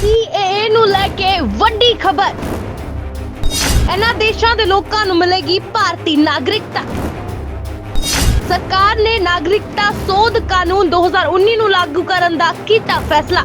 CAA ਨੂੰ ਲੈ ਕੇ ਵੱਡੀ ਖਬਰ। ਇਹਨਾਂ ਦੇਸ਼ਾਂ ਦੇ ਲੋਕਾਂ ਨੂੰ ਮਿਲੇਗੀ ਭਾਰਤੀ ਨਾਗਰਿਕਤਾ। ਸਰਕਾਰ ਨੇ ਨਾਗਰਿਕਤਾ ਸੋਧ ਕਾਨੂੰਨ 2019 ਨੂੰ ਲਾਗੂ ਕਰਨ ਦਾ ਕੀਤਾ ਫੈਸਲਾ।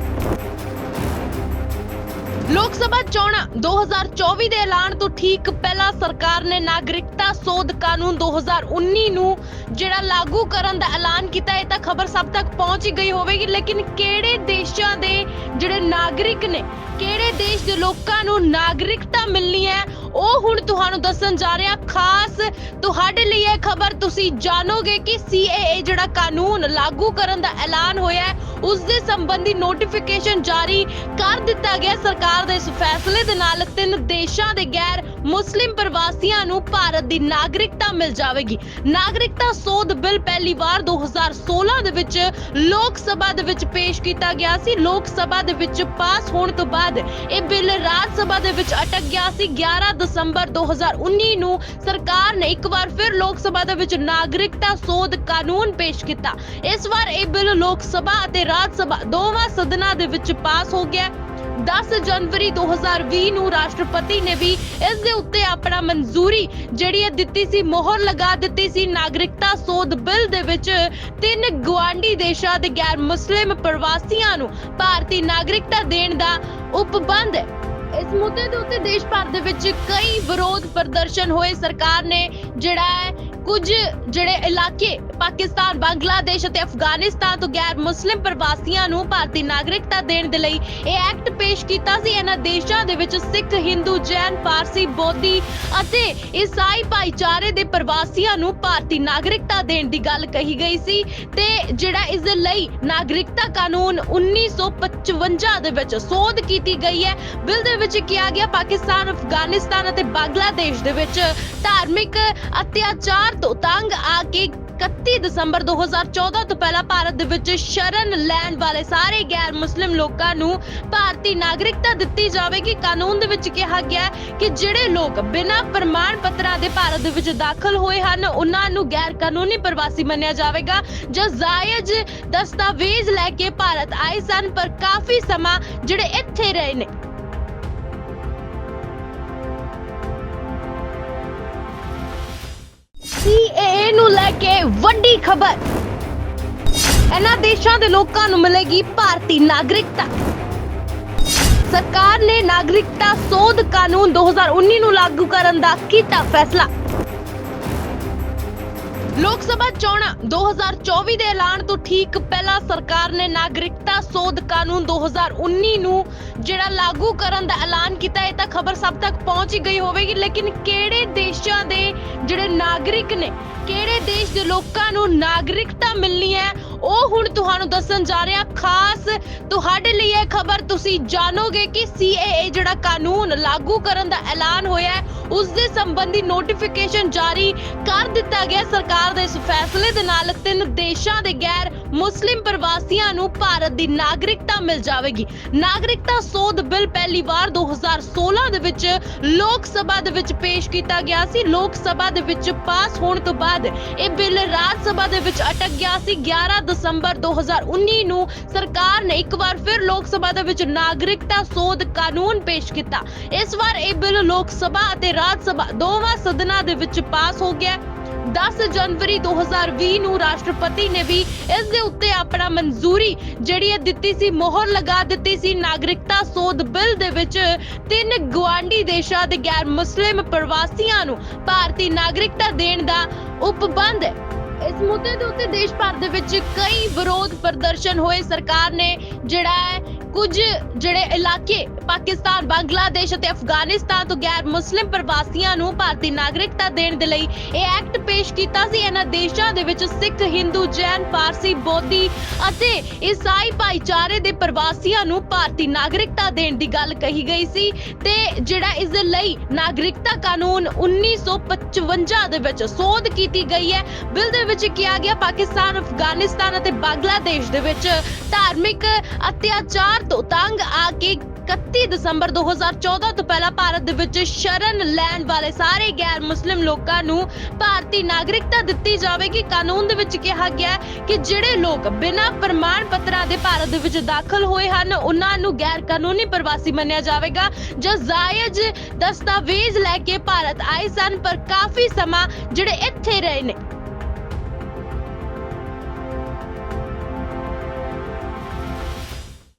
ਲੋਕ ਸਭਾ ਚੋਣਾਂ 2024 ਦੇ ਐਲਾਨ ਤੋਂ ਠੀਕ ਪਹਿਲਾਂ ਸਰਕਾਰ ਨੇ ਨਾਗਰਿਕਤਾ ਸੋਧ ਕਾਨੂੰਨ 2019 ਨੂੰ ਜਿਹੜਾ ਲਾਗੂ ਕਰਨ ਦਾ ਐਲਾਨ ਕੀਤਾ, ਇਹ ਤਾਂ ਖਬਰ ਸਭ ਤੱਕ ਪਹੁੰਚ ਹੀ ਗਈ ਹੋਵੇਗੀ, ਲੇਕਿਨ ਕਿਹੜੇ ਦੇਸ਼ਾਂ ਦੇ ਜਿਹੜੇ ਨਾਗਰਿਕ ਨੇ ਕਿਹੜੇ ਦੇਸ਼ ਦੇ ਲੋਕਾਂ ਨੂੰ ਨਾਗਰਿਕਤਾ ਮਿਲਣੀ ਹੈ? ਉਹ ਹੁਣ ਤੁਹਾਨੂੰ ਦੱਸਣ ਜਾ ਰਿਹਾ ਖਾਸ ਤੁਹਾਡੇ ਲਈ ਇਹ ਖਬਰ ਤੁਸੀਂ ਜਾਣੋਗੇ ਕਿ CAA ਜਿਹੜਾ ਕਾਨੂੰਨ ਲਾਗੂ ਕਰਨ ਦਾ ਐਲਾਨ ਹੋਇਆ ਹੈ, ਉਸ ਦੇ ਸੰਬੰਧੀ ਨੋਟੀਫਿਕੇਸ਼ਨ ਜਾਰੀ ਕਰ ਦਿੱਤਾ ਗਿਆ। ਸਰਕਾਰ ਦੇ ਇਸ ਫੈਸਲੇ ਦੇ ਨਾਲ ਤਿੰਨ ਦੇਸ਼ਾਂ ਦੇ ਗੈਰ ਮੁਸਲਿਮ ਪ੍ਰਵਾਸੀਆਂ ਨੂੰ ਭਾਰਤ ਦੀ ਨਾਗਰਿਕਤਾ ਮਿਲ ਜਾਵੇਗੀ। ਨਾਗਰਿਕਤਾ ਸੋਧ ਬਿੱਲ ਪਹਿਲੀ ਵਾਰ 2016 ਦੇ ਵਿੱਚ ਲੋਕ ਸਭਾ ਦੇ ਵਿੱਚ ਪੇਸ਼ ਕੀਤਾ ਗਿਆ ਸੀ। ਲੋਕ ਸਭਾ ਦੇ ਵਿੱਚ ਪਾਸ ਹੋਣ ਤੋਂ ਬਾਅਦ ਇਹ ਬਿੱਲ ਰਾਜ ਸਭਾ ਦੇ ਵਿੱਚ ਅਟਕ ਗਿਆ ਸੀ। 11 ਦਸੰਬਰ 2019 ਨੂੰ ਸਰਕਾਰ ਨੇ ਇੱਕ ਵਾਰ ਫਿਰ ਲੋਕ ਸਭਾ ਦੇ ਵਿੱਚ ਨਾਗਰਿਕਤਾ ਸੋਧ ਕਾਨੂੰਨ ਪੇਸ਼ ਕੀਤਾ। ਇਸ ਵਾਰ ਇਹ ਬਿੱਲ ਲੋਕ ਸਭਾ ਅਤੇ ਰਾਜ ਸਭਾ ਦੋਵਾਂ ਸਦਨਾਂ ਦੇ ਵਿੱਚ ਪਾਸ ਹੋ ਗਿਆ। 10 ਜਨਵਰੀ 2020 ਨੂੰ ਰਾਸ਼ਟਰਪਤੀ ਨੇ ਵੀ ਇਸ ਦੇ ਉੱਤੇ ਆਪਣਾ ਮਨਜ਼ੂਰੀ ਜਿਹੜੀ ਹੈ ਦਿੱਤੀ ਸੀ, ਮੋਹਰ ਲਗਾ ਦਿੱਤੀ ਸੀ। ਨਾਗਰਿਕਤਾ ਸੋਧ ਬਿੱਲ ਦੇ ਵਿੱਚ ਤਿੰਨ ਗਵਾਂਢੀ ਦੇਸ਼ਾਂ ਦੇ ਗੈਰ ਮੁਸਲਿਮ ਪ੍ਰਵਾਸੀਆਂ ਨੂੰ ਭਾਰਤੀ ਨਾਗਰਿਕਤਾ ਦੇਣ ਦਾ ਉਪਬੰਧ ਇਸ ਮੁੱਦੇ ਦੇ ਉੱਤੇ ਦੇਸ਼ ਭਰ ਦੇ ਵਿੱਚ ਕਈ ਵਿਰੋਧ ਪ੍ਰਦਰਸ਼ਨ ਹੋਏ। ਸਰਕਾਰ ਨੇ ਜਿਹੜਾ ਹੈ ਕੁਝ ਜਿਹੜੇ ਇਲਾਕੇ ਪਾਕਿਸਤਾਨ, ਬੰਗਲਾਦੇਸ਼ ਅਤੇ ਅਫਗਾਨਿਸਤਾਨ ਤੋਂ ਗੈਰ ਮੁਸਲਿਮ ਪ੍ਰਵਾਸੀਆਂ ਨੂੰ ਭਾਰਤੀ ਨਾਗਰਿਕਤਾ ਦੇਣ ਦੇ ਲਈ ਇਹ ਐਕਟ ਪੇਸ਼ ਕੀਤਾ ਸੀ। ਇਹਨਾਂ ਦੇਸ਼ਾਂ ਦੇ ਵਿੱਚ ਸਿੱਖ, ਹਿੰਦੂ, ਜੈਨ ਪਾਰਸੀ ਬੋਧੀ ਅਤੇ ਈਸਾਈ ਭਾਈਚਾਰੇ ਦੇ ਪ੍ਰਵਾਸੀਆਂ ਨੂੰ ਭਾਰਤੀ ਨਾਗਰਿਕਤਾ ਦੇਣ ਦੀ ਗੱਲ ਕਹੀ ਗਈ ਸੀ ਤੇ ਜਿਹੜਾ ਇਸ ਦੇ ਲਈ ਨਾਗਰਿਕਤਾ ਕਾਨੂੰਨ 1955 ਦੇ ਵਿੱਚ ਸੋਧ ਕੀਤੀ ਗਈ ਹੈ। ਬਿੱਲ ਦੇ ਵਿੱਚ ਕਿਹਾ ਗਿਆ, ਪਾਕਿਸਤਾਨ, ਅਫਗਾਨਿਸਤਾਨ ਅਤੇ ਬੰਗਲਾਦੇਸ਼ ਦੇ ਵਿੱਚ ਧਾਰਮਿਕ ਅਤਿਆਚਾਰ ਤੋਂ ਤੰਗ ਆ ਕੇ 31 ਦਸੰਬਰ 2014 ਤੋਂ ਪਹਿਲਾਂ ਭਾਰਤ ਦੇ ਵਿੱਚ ਸ਼ਰਨ ਲੈਣ ਵਾਲੇ ਸਾਰੇ ਗੈਰ ਮੁਸਲਿਮ ਲੋਕਾਂ ਨੂੰ ਭਾਰਤੀ ਨਾਗਰਿਕਤਾ ਦਿੱਤੀ ਜਾਵੇਗੀ। ਕਾਨੂੰਨ ਦੇ ਵਿੱਚ ਕਿਹਾ ਗਿਆ ਕਿ ਜਿਹੜੇ ਲੋਕ ਬਿਨਾਂ ਪ੍ਰਮਾਣ ਪੱਤਰਾਂ ਦੇ ਭਾਰਤ ਦੇ ਵਿੱਚ ਦਾਖਲ ਹੋਏ ਹਨ, ਉਹਨਾਂ ਨੂੰ ਗੈਰ ਕਾਨੂੰਨੀ ਪ੍ਰਵਾਸੀ ਮੰਨਿਆ ਜਾਵੇਗਾ। ਜਾਂ ਜਾਇਜ਼ ਦਸਤਾਵੇਜ਼ ਲੈ ਕੇ ਭਾਰਤ ਆਏ ਸਨ, ਪਰ ਕਾਫੀ ਸਮਾਂ ਜਿਹੜੇ ਇੱਥੇ ਰਹੇ ਨੇ ਵੱਡੀ ਖਬਰ। ਇਹਨਾਂ ਦੇਸ਼ਾਂ ਦੇ ਲੋਕਾਂ ਨੂੰ ਮਿਲੇਗੀ ਭਾਰਤੀ ਨਾਗਰਿਕਤਾ। ਸਰਕਾਰ ਨੇ ਨਾਗਰਿਕਤਾ ਸੋਧ ਕਾਨੂੰਨ 2019 ਨੂੰ ਲਾਗੂ ਕਰਨ ਦਾ ਕੀਤਾ ਫੈਸਲਾ। ਲੋਕ ਸਭਾ ਚੋਣਾਂ 2024 ਦੇ ਐਲਾਨ ਤੋਂ ਠੀਕ ਪਹਿਲਾਂ ਸਰਕਾਰ ਨੇ ਨਾਗਰਿਕਤਾ ਸੋਧ ਕਾਨੂੰਨ 2019 ਨੂੰ ਜਿਹੜਾ ਲਾਗੂ ਕਰਨ ਦਾ ਐਲਾਨ ਕੀਤਾ, ਇਹ ਤਾਂ ਖਬਰ ਸਭ ਤੱਕ ਪਹੁੰਚ ਹੀ ਗਈ ਹੋਵੇਗੀ, ਲੇਕਿਨ ਕਿਹੜੇ ਦੇਸ਼ਾਂ ਦੇ ਜਿਹੜੇ ਨਾਗਰਿਕ ਨੇ ਕਿਹੜੇ ਦੇਸ਼ ਦੇ ਲੋਕਾਂ ਨੂੰ ਨਾਗਰਿਕਤਾ ਮਿਲਣੀ ਹੈ? ਉਹ ਹੁਣ ਤੁਹਾਨੂੰ ਦੱਸਣ ਜਾ ਰਿਹਾ, ਖਾਸ ਤੁਹਾਡੇ ਲਈ ਇਹ ਖਬਰ ਤੁਸੀਂ ਜਾਣੋਗੇ ਕਿ CAA ਜਿਹੜਾ ਕਾਨੂੰਨ ਲਾਗੂ ਕਰਨ ਦਾ ਐਲਾਨ ਹੋਇਆ ਹੈ, ਉਸ ਦੇ ਸੰਬੰਧੀ ਨੋਟੀਫਿਕੇਸ਼ਨ ਜਾਰੀ ਕਰ ਦਿੱਤਾ ਗਿਆ ਸਰਕਾਰ ਦੇ ਇਸ ਫੈਸਲੇ ਦੇ ਨਾਲ ਤਿੰਨ ਦੇਸ਼ਾਂ ਦੇ ਗੈਰ ਮੁਸਲਿਮ ਪ੍ਰਵਾਸੀਆਂ ਨੂੰ ਭਾਰਤ ਦੀ ਨਾਗਰਿਕਤਾ ਮਿਲ ਜਾਵੇਗੀ। ਨਾਗਰਿਕਤਾ ਸੋਧ ਬਿੱਲ ਪਹਿਲੀ ਵਾਰ 2016 ਦੇ ਵਿੱਚ ਲੋਕ ਸਭਾ ਦੇ ਵਿੱਚ ਪੇਸ਼ ਕੀਤਾ ਗਿਆ ਸੀ। ਲੋਕ ਸਭਾ ਦੇ ਵਿੱਚ ਪਾਸ ਹੋਣ ਤੋਂ ਬਾਅਦ ਇਹ ਬਿੱਲ ਰਾਜ ਸਭਾ ਦੇ ਵਿੱਚ ਅਟਕ ਗਿਆ ਸੀ। 11 ਦਸੰਬਰ 2019 ਨੂੰ ਸਰਕਾਰ ਨੇ ਇੱਕ ਵਾਰ ਫਿਰ ਲੋਕ ਸਭਾ ਦੇ ਵਿੱਚ ਨਾਗਰਿਕਤਾ ਸੋਧ ਕਾਨੂੰਨ ਪੇਸ਼ ਕੀਤਾ। ਇਸ ਵਾਰ ਇਹ ਬਿੱਲ ਲੋਕ ਸਭਾ ਅਤੇ ਰਾਜ ਸਭਾ ਦੋਵਾਂ ਸਦਨਾਂ ਦੇ ਵਿੱਚ ਪਾਸ ਹੋ ਗਿਆ 10 ਜਨਵਰੀ 2020 ਨੂੰ ਰਾਸ਼ਟਰਪਤੀ ਨੇ ਵੀ ਇਸ ਦੇ ਉੱਤੇ ਆਪਣਾ ਮਨਜ਼ੂਰੀ ਜਿਹੜੀ ਹੈ ਦਿੱਤੀ ਸੀ, ਮੋਹਰ ਲਗਾ ਦਿੱਤੀ ਸੀ। ਨਾਗਰਿਕਤਾ ਸੋਧ ਬਿੱਲ ਦੇ ਵਿੱਚ ਤਿੰਨ ਗਵਾਂਢੀ ਦੇਸ਼ਾਂ ਦੇ ਗੈਰ ਮੁਸਲਿਮ ਪ੍ਰਵਾਸੀਆਂ ਨੂੰ ਭਾਰਤੀ ਨਾਗਰਿਕਤਾ ਦੇਣ ਦਾ ਉਪਬੰਧ ਇਸ ਮੁੱਦੇ ਦੇ ਉੱਤੇ ਦੇਸ਼ ਭਰ ਦੇ ਵਿੱਚ ਕਈ ਵਿਰੋਧ ਪ੍ਰਦਰਸ਼ਨ ਹੋਏ। ਸਰਕਾਰ ਨੇ ਜਿਹੜਾ ਹੈ ਕੁਝ ਜਿਹੜੇ ਇਲਾਕੇ ਪਾਕਿਸਤਾਨ, ਬੰਗਲਾਦੇਸ਼ ਅਤੇ ਅਫਗਾਨਿਸਤਾਨ ਤੋਂ ਗੈਰ ਮੁਸਲਿਮ ਪ੍ਰਵਾਸੀਆਂ ਨੂੰ ਭਾਰਤੀ ਨਾਗਰਿਕਤਾ ਦੇਣ ਦੇ ਲਈ ਇਹ ਐਕਟ ਪੇਸ਼ ਕੀਤਾ ਸੀ। ਇਹਨਾਂ ਦੇਸ਼ਾਂ ਦੇ ਵਿੱਚ ਸਿੱਖ, ਹਿੰਦੂ, ਜੈਨ, ਪਾਰਸੀ, ਬੋਧੀ ਅਤੇ ਈਸਾਈ ਭਾਈਚਾਰੇ ਦੇ ਪ੍ਰਵਾਸੀਆਂ ਨੂੰ ਭਾਰਤੀ ਨਾਗਰਿਕਤਾ ਦੇਣ ਦੀ ਗੱਲ ਕਹੀ ਗਈ ਸੀ ਤੇ ਜਿਹੜਾ ਇਸ ਦੇ ਲਈ ਨਾਗਰਿਕਤਾ ਕਾਨੂੰਨ 1955 ਦੇ ਵਿੱਚ ਸੋਧ ਕੀਤੀ ਗਈ ਹੈ। ਬਿੱਲ ਦੇ ਵਿੱਚ ਕਿਹਾ ਗਿਆ, ਪਾਕਿਸਤਾਨ, ਅਫਗਾਨਿਸਤਾਨ ਅਤੇ ਬੰਗਲਾਦੇਸ਼ ਦੇ ਵਿੱਚ ਧਾਰਮਿਕ ਅਤਿਆਚਾਰ ਡਰ ਤੋਂ ਤੰਗ ਆ ਕੇ 31 ਦਸੰਬਰ 2014 ਤੋਂ ਪਹਿਲਾਂ ਭਾਰਤ ਦੇ ਵਿੱਚ ਸ਼ਰਨ ਲੈਣ ਵਾਲੇ ਸਾਰੇ ਗੈਰ ਮੁਸਲਿਮ ਲੋਕਾਂ ਨੂੰ ਭਾਰਤੀ ਨਾਗਰਿਕਤਾ ਦਿੱਤੀ ਜਾਵੇਗੀ। ਕਾਨੂੰਨ ਦੇ ਵਿੱਚ ਕਿਹਾ ਗਿਆ ਕਿ ਜਿਹੜੇ ਲੋਕ ਬਿਨਾਂ ਪ੍ਰਮਾਣ ਪੱਤਰਾਂ ਦੇ ਭਾਰਤ ਦੇ ਵਿੱਚ ਦਾਖਲ ਹੋਏ ਹਨ, ਉਹਨਾਂ ਨੂੰ ਗੈਰ ਕਾਨੂੰਨੀ ਪ੍ਰਵਾਸੀ ਮੰਨਿਆ ਜਾਵੇਗਾ। ਜਾਂ ਜਾਇਜ਼ ਦਸਤਾਵੇਜ਼ ਲੈ ਕੇ ਭਾਰਤ ਆਏ ਸਨ, ਪਰ ਕਾਫੀ ਸਮਾਂ ਜਿਹੜੇ ਇੱਥੇ ਰਹੇ ਨੇ